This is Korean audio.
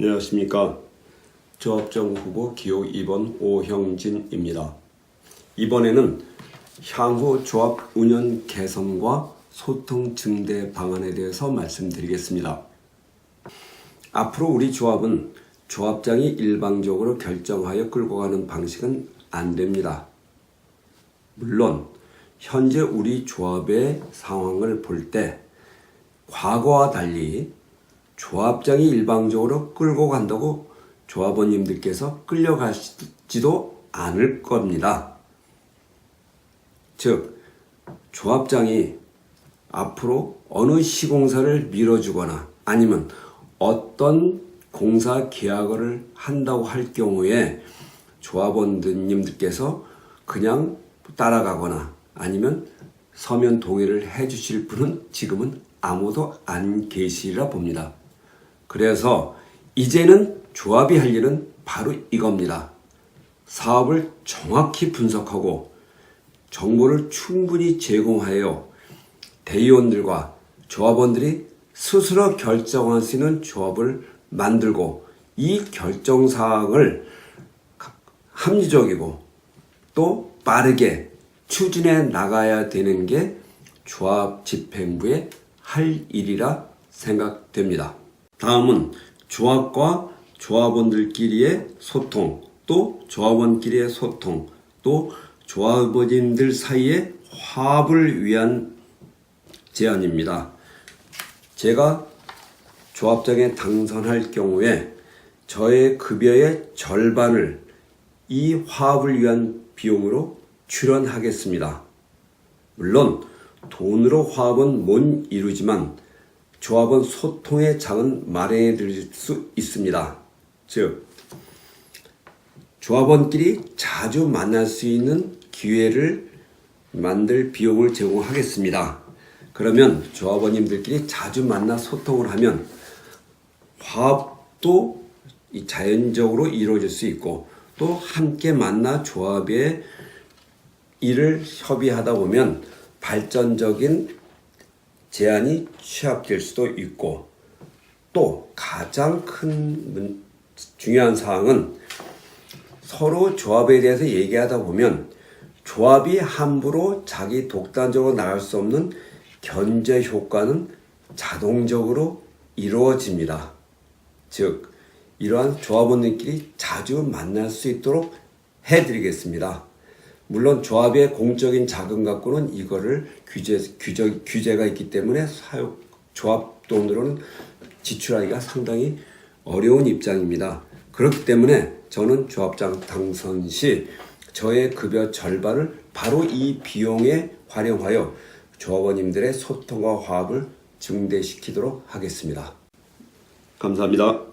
안녕하십니까. 조합정 후보 기호 2번 오형진입니다. 이번에는 향후 조합 운영 개선과 소통 증대 방안에 대해서 말씀드리겠습니다. 앞으로 우리 조합은 조합장이 일방적으로 결정하여 끌고 가는 방식은 안 됩니다. 물론 현재 우리 조합의 상황을 볼 때 과거와 달리 조합장이 일방적으로 끌고 간다고 조합원님들께서 끌려가지도 않을 겁니다. 즉, 조합장이 앞으로 어느 시공사를 밀어주거나 아니면 어떤 공사 계약을 한다고 할 경우에 조합원님들께서 그냥 따라가거나 아니면 서면 동의를 해주실 분은 지금은 아무도 안 계시리라 봅니다. 그래서 이제는 조합이 할 일은 바로 이겁니다. 사업을 정확히 분석하고 정보를 충분히 제공하여 대의원들과 조합원들이 스스로 결정할 수 있는 조합을 만들고 이 결정 사항을 합리적이고 또 빠르게 추진해 나가야 되는 게 조합 집행부의 할 일이라 생각됩니다. 다음은 조합과 조합원들끼리의 소통, 또 조합원끼리의 소통, 또 조합원님들 사이의 화합을 위한 제안입니다. 제가 조합장에 당선할 경우에 저의 급여의 절반을 이 화합을 위한 비용으로 출연하겠습니다. 물론 돈으로 화합은 못 이루지만 조합은 소통의 장은 마련해 드릴 수 있습니다. 즉, 조합원끼리 자주 만날 수 있는 기회를 만들 비용을 제공하겠습니다. 그러면 조합원님들끼리 자주 만나 소통을 하면 화합도 이 자연적으로 이루어질 수 있고 또 함께 만나 조합의 일을 협의하다 보면 발전적인 제안이 취합될 수도 있고 또 가장 큰 문- 중요한 사항은 서로 조합에 대해서 얘기하다 보면 조합이 함부로 자기 독단적으로 나갈 수 없는 견제 효과는 자동적으로 이루어집니다. 즉, 이러한 조합원들끼리 자주 만날 수 있도록 해드리겠습니다. 물론 조합의 공적인 자금 갖고는 이거를 규제, 규제, 규제가 있기 때문에 사용, 조합 돈으로는 지출하기가 상당히 어려운 입장입니다. 그렇기 때문에 저는 조합장 당선 시 저의 급여 절반을 바로 이 비용에 활용하여 조합원님들의 소통과 화합을 증대시키도록 하겠습니다. 감사합니다.